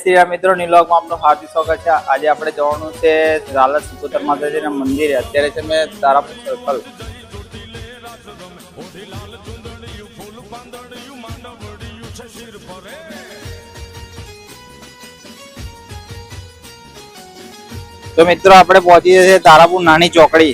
શ્રી મિત્રો, નિલોગમાં આપનું હાર્દિક સ્વાગત છે. આજે આપણે જવાનું છે ઝાલા સિકોતર માતાજીના મંદિરે. અત્યારે છે મેં તારાપુર સર્કલ તો મિત્રો, આપણે પહોંચી છીએ તારાપુર નાની ચોકડી.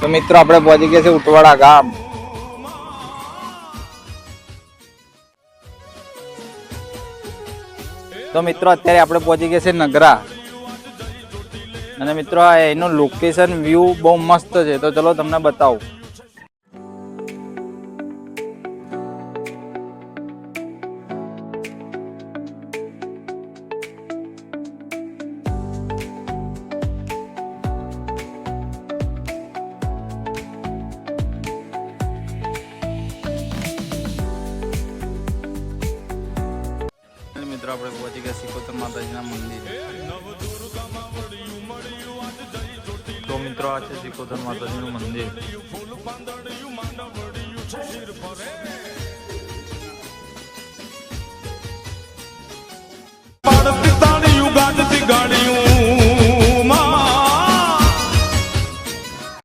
તો મિત્રો, આપણે પહોંચી ગયા છે ઉટવાડા ગામ. તો મિત્રો, અત્યારે આપણે પહોંચી ગયા છે નગરા. અને મિત્રો એનું લોકેશન વ્યૂ બહુ મસ્ત છે. તો ચલો તમને બતાવું. મિત્રો આપણે પહોંચી ગયા સિકોતર માતાજીના મંદિર. તો મિત્રો આ છે સિકોતર માતાજીનું મંદિર.